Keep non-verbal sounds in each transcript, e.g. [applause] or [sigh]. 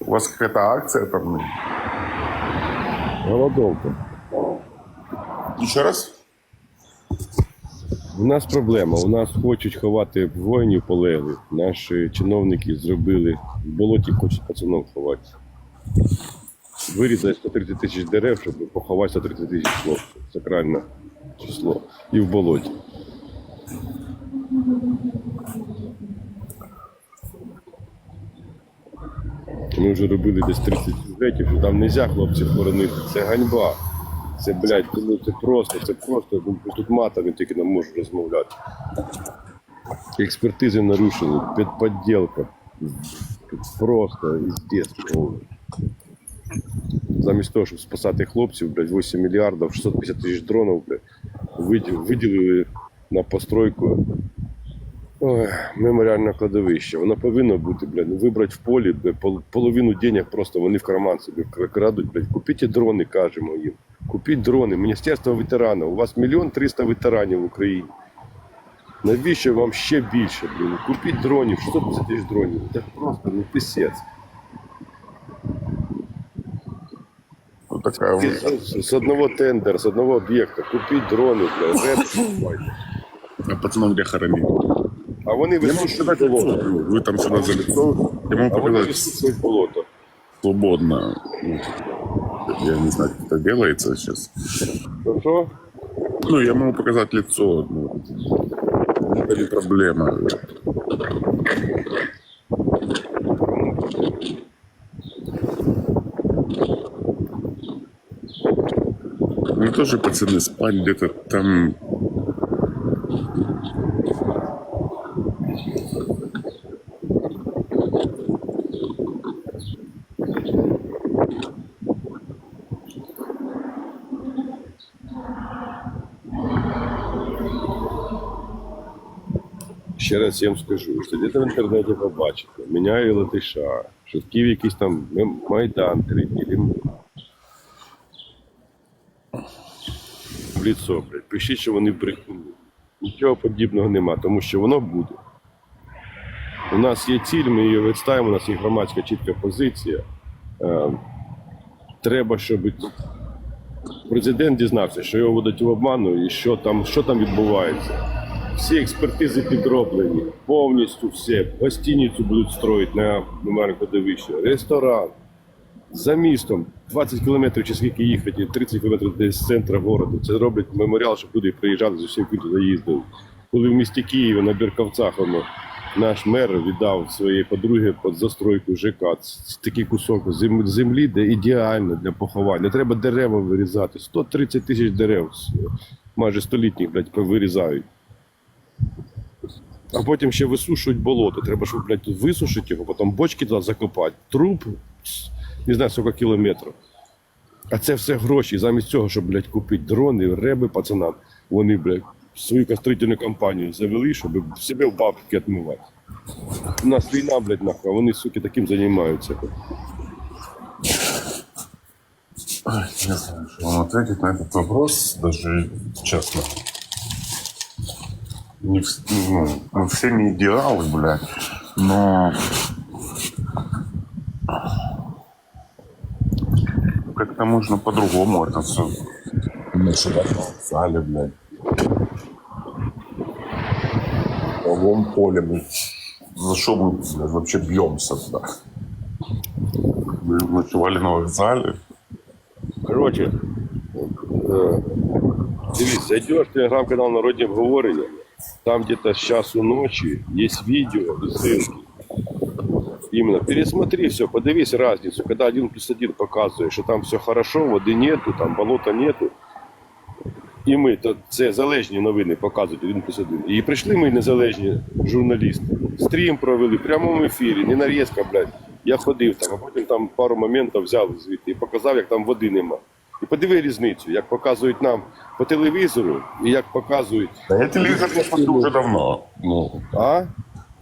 У вас какая-то акция там? Голодовка. Еще раз? У нас проблема. У нас хочуть ховати воїнів полеглих. Наші чиновники зробили в болоті хочуть пацанов ховати. Вирізали 130 тисяч дерев, щоб поховати 130 тисяч хлопців. Сакральне число. І в болоті. Ми вже робили десь 30 сюжетів, що там не можна хлопців хоронити. Це ганьба. Це, блядь, ну це просто, це просто, ну, тут матами тільки не можу розмовляти. Експертизи нарушили, підподілка. Просто іздець повний. Замість того, щоб спасати хлопців, блядь, 8 мільярдів, 650 тисяч дронів, блядь, виділ- виділили на постройку ой, меморіальне кладовище. Воно повинно бути, блядь, ну, вибрати в полі, блядь, пол- половину денег просто вони в карман собі крадуть, блядь. Купіть дрони, кажемо їм. Купіть дрони. Міністерство ветеранів. У вас мільйон триста ветеранів в Україні. Навіщо вам ще більше, блін? Купіть дронів, 650 тисяч дронів. Це просто ну писець. Такая вот. З, з одного тендера, з одного об'єкта. Купіть дрони, блядь, реп. [laughs] А пацанов где хоронить? А вони висушують болото. Вы там сюда за лицо. Я могу А вони показать висушують болото. свободно. Ну, Я не знаю, как это делается сейчас. Ну що? Ну, я могу показать лицо. Ну, это не проблема. Ну, тоже пацаны спать где-то там. Ще раз я вам скажу, що десь в інтернеті побачите, міняє латиша, що в Києві якийсь там Майдан третій. В ліцо, блядь, пишіть, що вони брехуни. Нічого подібного нема, тому що воно буде. У нас є ціль, ми її відставимо, у нас є громадська чітка позиція. Е, треба, щоб президент дізнався, що його ведуть в обману і що там, що там відбувається. Всі експертизи підроблені, повністю все. Гостиницю будуть строїти на меморіальне кладовище, ресторан. За містом 20 кілометрів чи скільки їхати, 30 кілометрів десь з центру городу. Це роблять меморіал, щоб люди приїжджали з усіх туди їздили. Коли в місті Києві на Бірковцях воно, наш мер віддав своїй подруги під застройку ЖК. Це такий кусок землі, де ідеально для поховань. Не треба дерева вирізати. 130 тисяч дерев, майже столітніх, блядь, вирізають. А потім ще висушують болото. Треба, щоб, блядь, висушити його, потім бочки туди закопати. Труп, не знаю, скільки кілометрів. А це все гроші. Замість цього, щоб, блядь, купити дрони, реби пацанам, вони, блядь, свою кастрительну компанію завели, щоб себе в бабки відмивати. У нас війна, блядь, нахуй, а вони, суки, таким займаються. Ой, что вам ответить на этот вопрос, даже честно. Не ну, мы все не идеалы, блядь, но как-то можно по-другому это все начинать в зале, блядь. В круговом поле, блядь. За что мы, блядь, вообще бьемся, блядь? Мы ночевали на вокзале, Коротше, е, дивись, зайдеш в телеграм-канал Народні обговорення, там где-то з часу є відео і ссылки. Именно, пересмотри все, подивись разницу, когда один плюс один показує, що там все хорошо, води нету, там болота нету. І ми, то це залежні новини показують один плюс один. І прийшли ми незалежні журналісти. Стрім провели в прямому ефірі, не нарізка, блядь. Я ходив там, а потім там пару моментів взяв звідти і показав, як там води нема. І подиви різницю, як показують нам по телевізору і як показують. Да я телевизор не смотрю уже давно. Ну, А?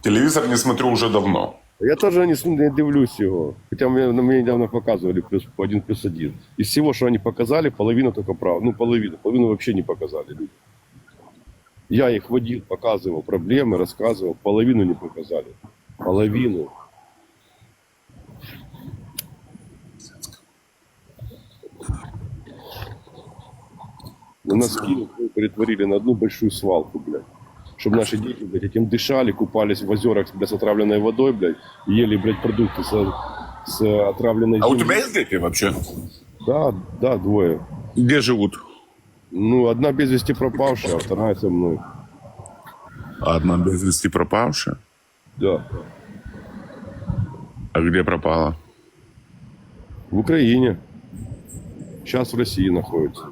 телевизор не смотрю уже давно. Я теж не, с- не дивлюсь його. Хоча мені, мені недавно показували плюс, один плюс один. Из всего, что они показали, половину только прав. Ну, половину. Половину вообще не показали люди. Я их водил, показывал проблемы, рассказывал. Половину не показали. Половину. У нас Киев перетворили на одну большую свалку, блядь. Чтобы наши дети, блядь, этим дышали, купались в озерах блядь, с отравленной водой, блядь, ели, блядь, продукты с, с отравленной А у землей. тебя есть дети вообще? Да, да, двое. Где живут? Ну, одна без вести пропавшая, а вторая со мной. Одна без вести пропавшая. Да. А где пропала? В Украине. Сейчас в России находится.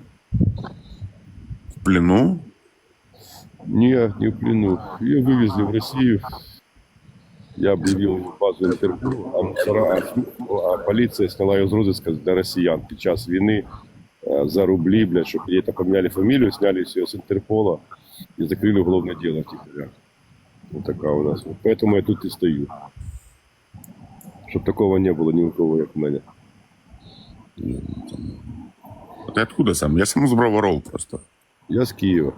В плену? Не, не в плену. Ее вывезли в Россию. Я объявил базу Интерпол, а, мусора- а полиция сняла ее с розыска для россиян під час війни э, за рубли, блядь, чтобы ей это поменяли фамилию, сняли ее с Интерпола и закрыли уголовное дело втихаря. Вот такая у нас. Вот поэтому я тут и стою. Чтобы такого не было ни у кого, як в мене. Ты откуда сам? Я сам из Броваров просто. Я с Киева.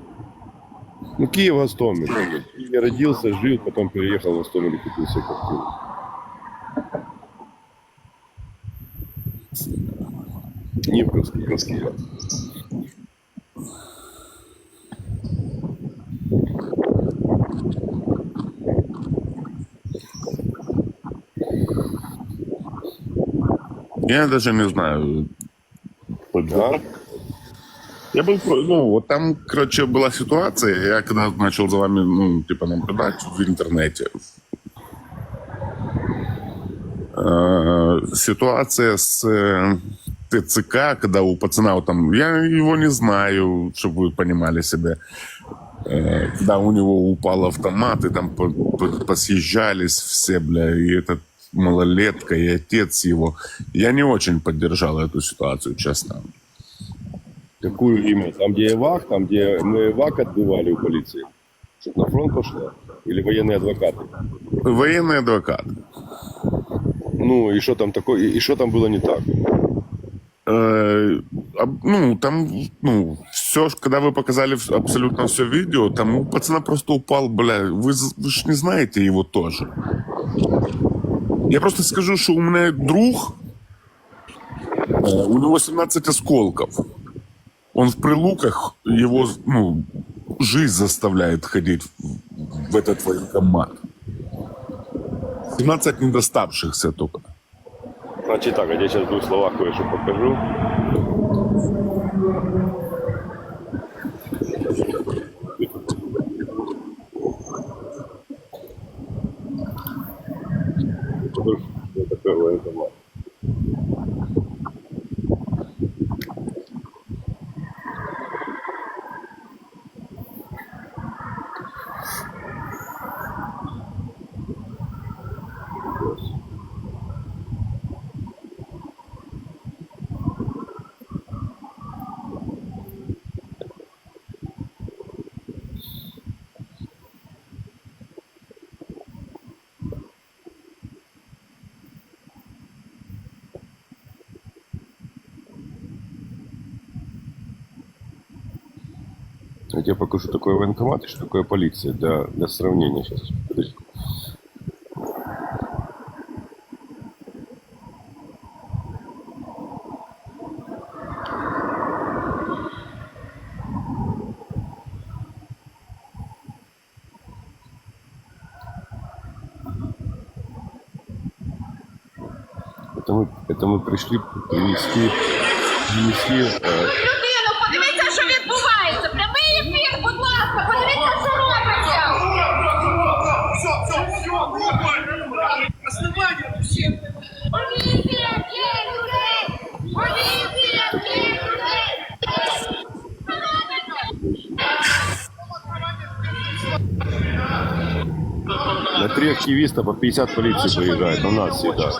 Ну, Киев, Гостомель. Я родился, жил, потом переехал в Гостомель и купил себе квартиру. Нивковский, Нивковский. Я даже не знаю. Да? Я был, ну, вот там, короче, была ситуация, я когда начал за вами, ну, типа, наблюдать в интернете, э, ситуация с э, ТЦК, когда у пацана вот там, я его не знаю, чтобы вы понимали себе, э, когда у него упал автомат, и там по- по- посъезжались все, бля, и этот малолетка, и отец его. Я не очень поддержал эту ситуацию, честно. Какую именно? Там, где ЭВАК, там, где мы ЭВАК отбивали у полиции? Чтоб на фронт пошла? Или военные адвокаты? Военный адвокат. Ну, и что там такое? И, что там было не так? Э, ну, там, ну, все, когда вы показали абсолютно все видео, там у пацана просто упал, бля, вы, вы ж не знаете его тоже. Я просто скажу, что у меня друг, э, у него 17 осколков. Он в прилуках, его, ну, жизнь заставляет ходить в, этот военкомат. 17 недоставшихся только. Значит так, а я сейчас в двух словах кое-что покажу. Я тебе покажу, что такое военкомат и что такое полиция для, для сравнения сейчас. Подожди. Это мы, это мы пришли принести, принести э, три активиста по 50 полиции приезжает, на нас всегда.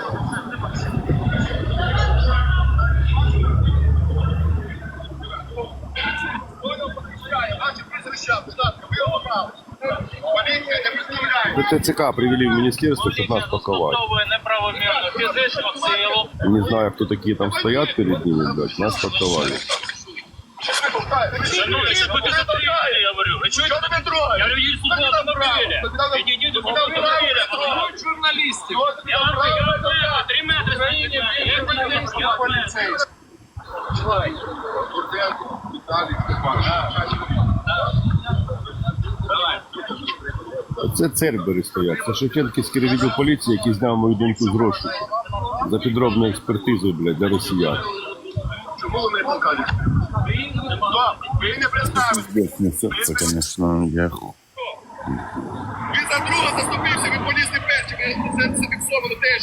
Наши прізвища, будь ласка, ви його право. Поліція не представляє. До ТЦК привели в министерство, чтобы нас паковать. Застосовує неправомірну фізичну силу. Не знаю, кто такие там стоят перед ними, блядь, нас паковали. Шановні, що будете затримані, я говорю. Ви чуєте? Що ти не трогаєш? Я говорю, їдіть сюди до автомобіля. Готують журналістів. Я вам говорю, три метри Це цербери стоять. Це Шевченківський відділ поліції, який зняв мою думку з розшуку. За підробну експертизу, блядь, для росіян. Чому вони покажуть? Ви не представили. Це, звісно, я ху- Він за друга заступився, ви полізли перші, ви це, це фіксовано теж.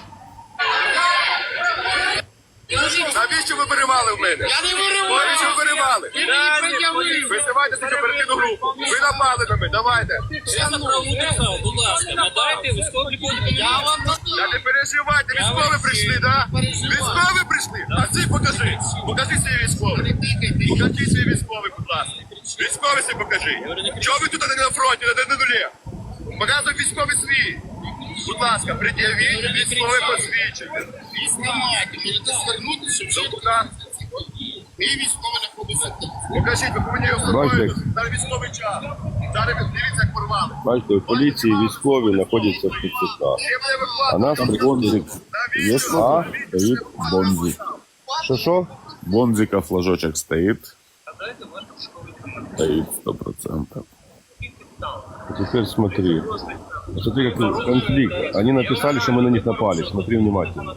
Навіщо ви виривали в мене? Я не виривав! Навіщо ви виривали? Визивайте свою оперативну групу. Ви напали на мене, давайте. Будь ласка, надайте військові Я вам Та не переживайте, військові прийшли, да? Військові прийшли? А ці покажи. Покажи свій військовий. Покажи свій військовий, будь ласка. Військовий свій покажи. Чого ви тут не на фронті, не на нулі? Показуй військовий свій. Будь ласка, пред'явіть військове посвідчення. Знімайте, можете звернутися, вже Будь ласка. і військово знаходиться тут. Покажіть, ви повинні його Бачите, встановити. Зараз військовий час. Зараз ви дивіться, як порвали. Бачите, у поліції військові знаходяться в ТЦК. Чим не А нас Бонзик. Есть А? стоит бонзик. Що що? Бонзика флажочек стоит. Стоит сто процентов. Теперь смотри. Смотри, какой конфликт. Они написали, что мы на них напали. Смотри внимательно.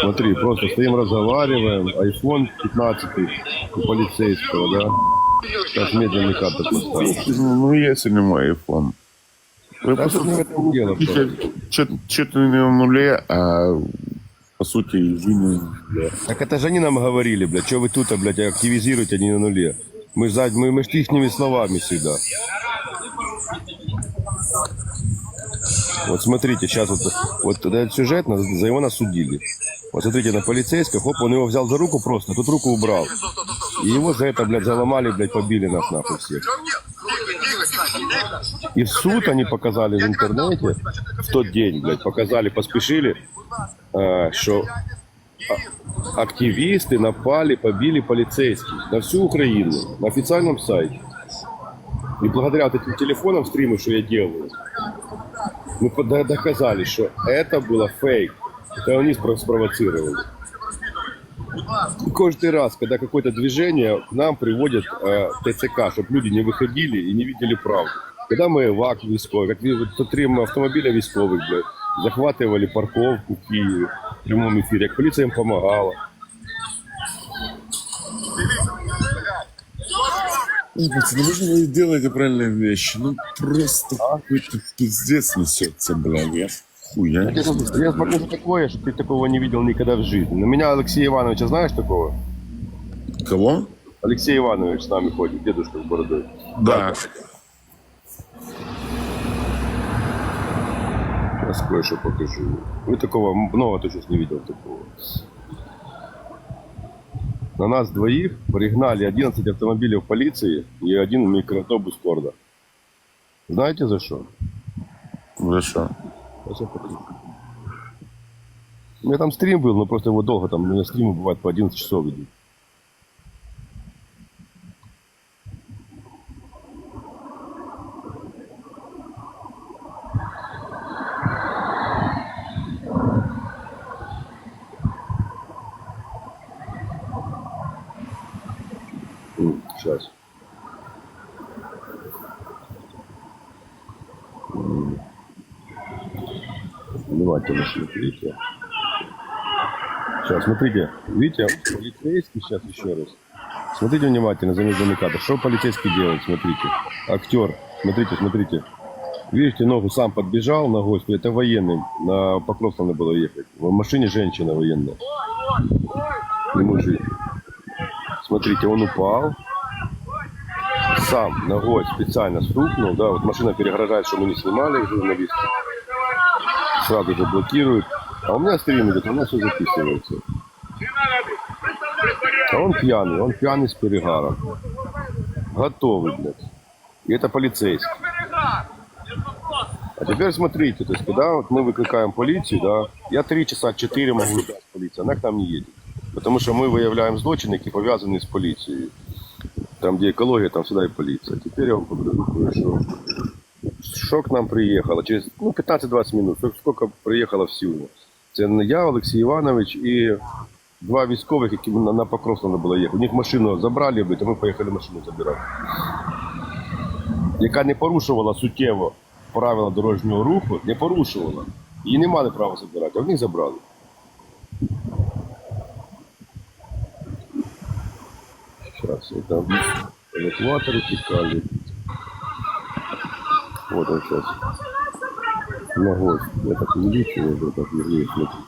Смотри, просто стоим, разговариваем. iPhone 15 у полицейского, да? Сейчас медленный кадр поставим. Ну, него мой iPhone. Вы Да по просто. Что-то на нуле, а по сути, извини. Так это же они нам говорили, блядь, что вы тут, а, блядь, активизируете, они на нуле. Мы мы, мы ж ихними словами всегда. Вот смотрите, сейчас вот, вот этот сюжет, за его нас судили. Вот смотрите, на полицейского, хоп, он его взял за руку просто, тут руку убрал. И его за это, блядь, заломали, блядь, побили нас нахуй всех. И в суд они показали в интернете в тот день, блядь, показали, поспешили, э, что активисты напали, побили полицейских на всю Украину, на официальном сайте. И благодаря вот этим телефонам, стримы, что я делаю, мы доказали, что это было фейк. Это они спро- спровоцировали. И каждый раз, когда какое-то движение, к нам приводят э, ТЦК, чтобы люди не выходили и не видели правду. Когда мы ВАК військовий, вот три автомобиля військових, блядь, захватывали парковку в Киеве в прямом эфире, как полиция им помогала. Ну, пацаны, вы делаете правильные вещи. Ну, просто какой-то пиздец несется, бля. Я хуя. Я я покажу такое, что ты такого не видел никогда в жизни. На меня Алексея Ивановича знаешь такого? Кого? Алексей Иванович с нами ходит, дедушка с бородой. Да. Сейчас кое-что покажу. Вы такого много точно не видел такого. На нас двоих пригнали 11 автомобилей полиции и один микроавтобус Корда. Знаете за что? За что? Сейчас я покажу. У меня там стрим был, но просто его долго там, у меня стримы бывают по 11 часов идут. Сейчас. Внимательно смотрите. Сейчас, смотрите. Видите, полицейский сейчас еще раз. Смотрите внимательно за между кадр. Что полицейский делает, смотрите. Актер, смотрите, смотрите. Видите, ногу сам подбежал на гостя. Это военный. На Покровство надо было ехать. В машине женщина военная. Не мужик. Смотрите, он упал. Сам ногой специально стукнул. Да, вот машина перегрожает, что мы не снимали журналисты. Сразу же блокируют. А у меня стрим идет, у меня все записывается. А он пьяный, он пьяный с перегаром. Готовый, блядь. И это полицейский. А теперь смотрите, то есть когда вот мы выкликаем полицию, да, я три часа, четыре могу ждать полиции, она к нам не едет. Потому что мы выявляем злочины, які пов'язані з поліцією. Там, где экология, там всегда и полиция. Теперь я вам покажу кое-что. Що к нам приїхало? Через ну, 15-20 минут. Сколько- приїхало всього? Це не я, Олексій Іванович і два військових, які на, на Покровськ треба було їхати. У них машину забрали, а ми поїхали машину забирати. яка не порушувала суттєво правила дорожнього руху, не порушувала. Її не мали права забирати, а в них забрали. Сейчас, это эвакуаторы текали. Вот он сейчас. На гость. Я так увеличиваю, вот так вернее, смотрите.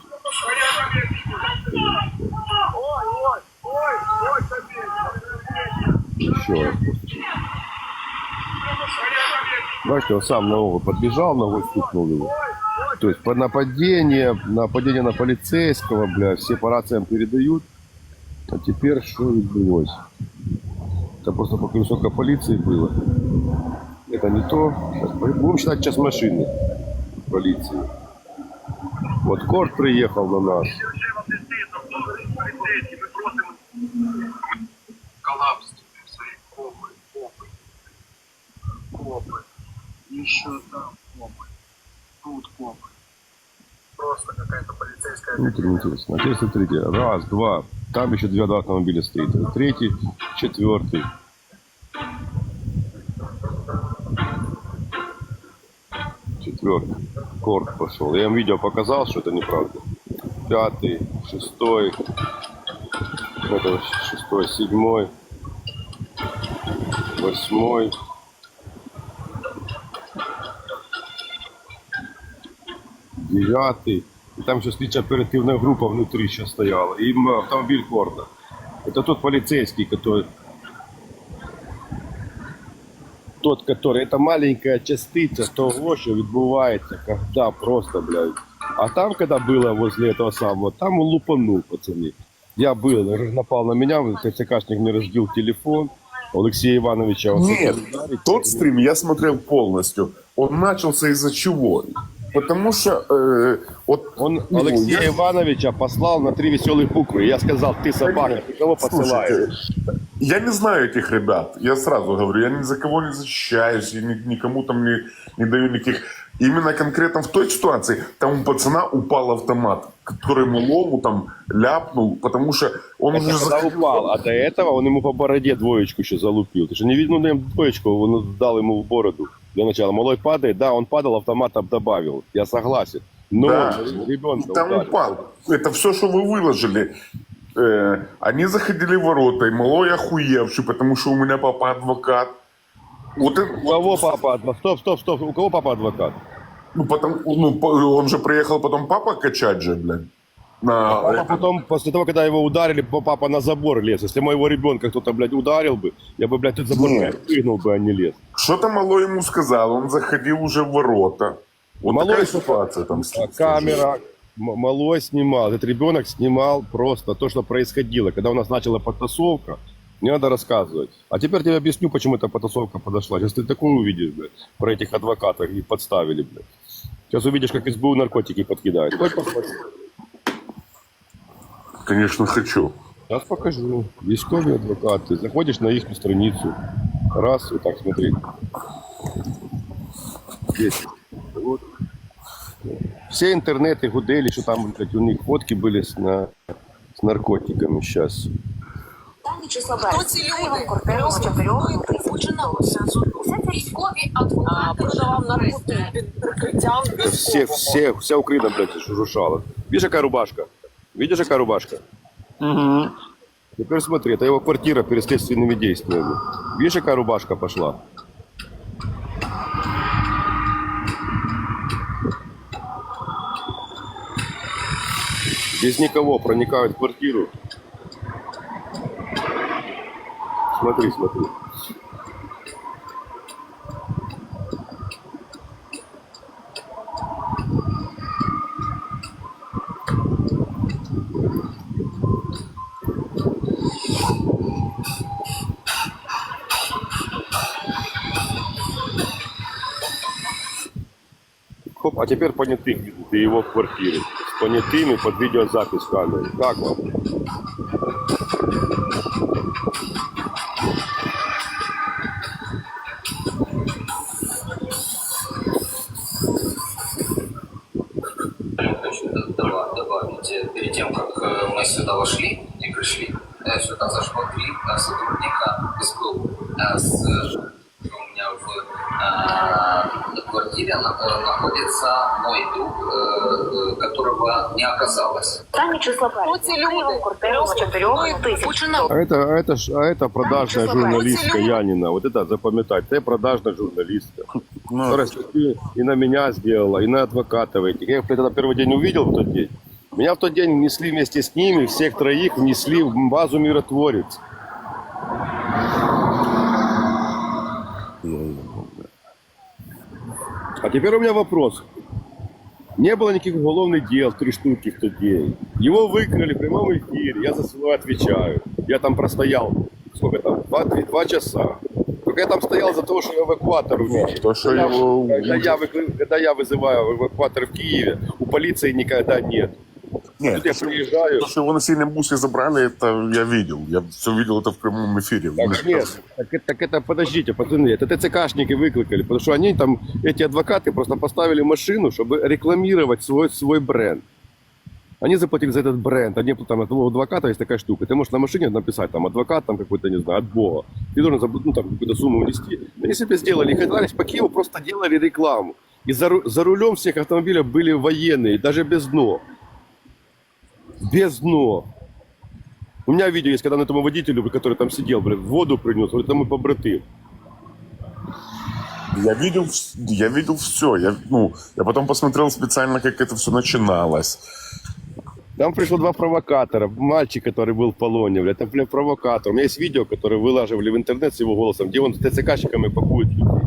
Еще раз. Бачите, он сам ногу подбежал, ногой стукнул его. То есть по нападение, нападение на полицейского, бля, все по рациям передают. А теперь что відбулось? Это просто пока высоко полиции было. Это не то. Сейчас по- будем считать сейчас машины полиции. Вот Корт приехал на нас. копы, копы, еще там копы, тут копы. Просто какая-то полицейская Внутрь интересно. Смотрите. Раз, два. Там еще два, два автомобиля стоит. Третий, четвертый. Четвертый. Корт пошел. Я им видео показал, что это неправда. Пятый, шестой. Это шестой, седьмой. Восьмой. девятый И там еще слідча оперативная группа внутри еще стояла. И м, автомобиль Корда. Это тот полицейский, который... Тот, который... Это маленькая частиця того, що відбувається, когда просто, блядь. А там, когда было возле этого самого, там он лупанул, пацаны. Я был, напал на меня, ТЦКшник мне разбил телефон. Алексея Ивановича... он Нет, хотел ударить. тот стрим я смотрел полностью. Он начался из-за чего? Потому что э, вот Он ну, Алексея я- Ивановича послал на три веселых буквы. Я сказал, ты собака, ты кого посылаешь? Слушайте, я не знаю этих ребят. Я сразу говорю, я ни за кого не защищаюсь, я ни- никому там не, не даю никаких. Именно конкретно в той ситуации, там у пацана упал автомат, который малому там ляпнул, потому что он Это уже когда заходил- упал, а до этого он ему по бороде двоечку еще залупил. Ты же не видно, наверное, двоечку, он дал ему в бороду. Для начала. Малой падает, да, он падал, автомат там добавил. Я согласен. Но Да. ребенка там ударил. упал. Это все, что вы выложили. Э, они заходили в ворота, и малой охуевший, потому что у меня папа адвокат. Вот У кого папа адвокат? Стоп, стоп, стоп. У кого папа адвокат? Ну, потом, ну, он же приехал потом папа качать же, блядь. На, Папа это- потом, после того, когда его ударили, папа на забор лез. Если моего ребенка кто-то, блядь, ударил бы, я бы, блядь, тут забор Нет. прыгнул бы, а не лез. Что-то Малой ему сказал, он заходил уже в ворота. Вот Малой- такая ситуация там. А камера, Малой снимал, этот ребенок снимал просто то, что происходило. Когда у нас начала потасовка, не надо рассказывать. А теперь тебе объясню, почему эта потасовка подошла. Сейчас ты такую увидишь, блядь, про этих адвокатов, их подставили, блядь. Сейчас увидишь, как СБУ наркотики подкидает. Хочешь посмотреть? Конечно, хочу. Сейчас покажу. Військові адвокати. Заходишь на их страницу. Раз, вот так смотри. Здесь. Вот. Все интернеты гудели, что там блядь, у них фотки были с, на, с наркотиками сейчас. Число Хто ці люди? квартиру чотирьох починалося. Це військові адвокати продавав наркотики під прикриттям Все, все, вся Украина, блядь, шурушала. Видишь, какая рубашка? Видишь, какая рубашка? Теперь смотри, это его квартира перед следственными действиями. Видишь, какая рубашка пошла? Без никого проникают в квартиру. Смотри, смотри. Хоп, а теперь понятых видите его в квартире. С понятыми под видеозапись камеры. Как вам? Оказалось. Останні числа березня. ці люди? Квартиру з 4 тисяч. Починав. А это, а это, ж- а это продажная журналистка. Янина. Вот это запоминать. Это продажная журналистка. Ну, Которая и, и на меня сделала, и на адвоката этих. Я их на первый день увидел в тот день. Меня в тот день внесли вместе с ними, всех троих внесли в базу миротворец. А теперь у меня вопрос. Не было никаких уголовных дел, три штуки в тот день. Его выкрали в прямом эфире, я за свое отвечаю. Я там простоял, сколько там, два, три- два часа. Только я там стоял за то, что эвакуатор увидел. то, что когда, его- когда, я, когда я вызываю эвакуатор в Киеве, у полиции никогда нет. Нет, Тут я приезжаю. то, что его на сильном бусе забрали, это я видел. Я все видел это в прямом эфире. Так, нет, так, это- так это, подождите, пацаны, это ТЦКшники выкликали, потому что они там, эти адвокаты просто поставили машину, чтобы рекламировать свой, свой бренд. Они заплатили за этот бренд. Они там, у адвоката есть такая штука. Ты можешь на машине написать, там, адвокат там какой-то, не знаю, от Бога. Ты должен ну, там, какую-то сумму внести. Они себе сделали, и катались по Киеву, просто делали рекламу. И за, за рулем всех автомобилей были военные, даже без дно. Без дно. У меня видео есть, когда на этому водителю, который там сидел, блин, воду принес, говорит, это мой побратим. Я видел, я видел все. Я, ну, я потом посмотрел специально, как это все начиналось. Там пришло два провокатора. Мальчик, который был в полоне, блядь, это, блядь, провокатор. У меня есть видео, которое выложили в интернет с его голосом, где он с ТЦКщиками пакует людей.